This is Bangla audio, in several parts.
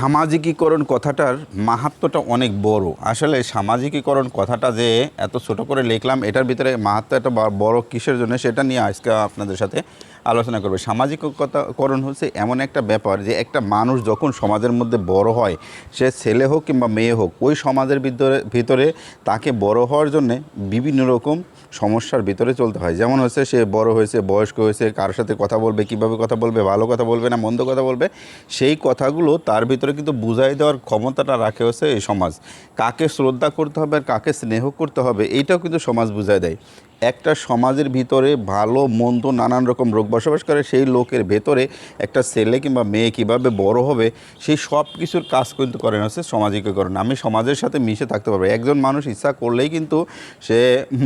সামাজিকীকরণ কথাটার মাহাত্ম্যটা অনেক বড়। আসলে সামাজিকীকরণ কথাটা যে এত ছোট করে লিখলাম, এটার ভিতরে মাহাত্ম বা- বড় কিসের জন্য সেটা নিয়ে আজকে আপনাদের সাথে আলোচনা করবে। সামাজিকতাকরণ হচ্ছে এমন একটা ব্যাপার যে একটা মানুষ যখন সমাজের মধ্যে বড় হয়, সে ছেলে হোক কিংবা মেয়ে হোক, ওই সমাজের ভিতরে ভিতরে তাকে বড় হওয়ার জন্যে বিভিন্ন রকম সমস্যার ভিতরে চলতে হয়। যেমন হচ্ছে সে বড় হয়েছে, বয়স্ক হয়েছে, কার সাথে কথা বলবে, কীভাবে কথা বলবে, ভালো কথা বলবে না, মন্দ কথা বলবে, সেই কথাগুলো তার ভিতরে কিন্তু বুঝাই দেওয়ার ক্ষমতাটা রাখে হচ্ছে এই সমাজ। কাকে শ্রদ্ধা করতে হবে আর কাকে স্নেহ করতে হবে, এইটাও কিন্তু সমাজ বুঝাই দেয়। একটা সমাজের ভিতরে ভালো, মন্দ, নানান রকম রোগ বসবাস করে, সেই লোকের ভেতরে একটা ছেলে কিংবা মেয়ে কীভাবে বড় হবে সেই সব কিছুর কাজ কিন্তু করেন হচ্ছে সামাজিকীকরণ। আমি সমাজের সাথে মিশে থাকতে পারব। একজন মানুষ ইচ্ছা করলেই কিন্তু সে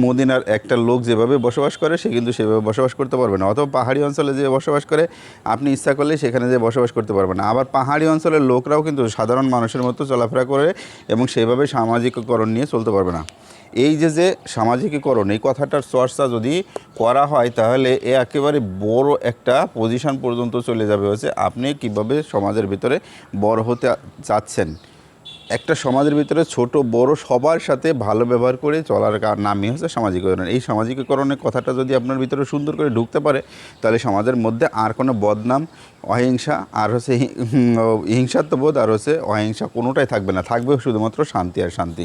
মদিনার একটা লোক যেভাবে বসবাস করে, সে কিন্তু সেভাবে বসবাস করতে পারবে না। অথবা পাহাড়ি অঞ্চলে যে বসবাস করে, আপনি ইচ্ছা করলে সেখানে যে বসবাস করতে পারবেন না। আবার পাহাড়ি অঞ্চলের লোকরাও কিন্তু সাধারণ মানুষের মতো চলাফেরা করে এবং সেভাবে সামাজিকীকরণ নিয়ে চলতে পারবে না। এই যে যে সামাজিকীকরণ, এই কথাটার চর্চা যদি করা হয়, তাহলে এ একেবারে বড় একটা পজিশন পর্যন্ত চলে যাবে হচ্ছে আপনি কীভাবে সমাজের ভিতরে বড় হতে চাচ্ছেন? একটা সমাজের ভিতরে ছোট, বড় সবার সাথে ভালো ব্যবহার করে চলার নামই হচ্ছে সামাজিকীকরণ। এই সামাজিকীকরণের কথাটা যদি আপনার ভিতরে সুন্দর করে ঢুকতে পারে, তাহলে সমাজের মধ্যে আর কোনো বদনাম, অহিংসা আর হচ্ছে হিংসাত্মবোধ আর হচ্ছে অহিংসা কোনোটাই থাকবে না। থাকবে শুধুমাত্র শান্তি আর শান্তি।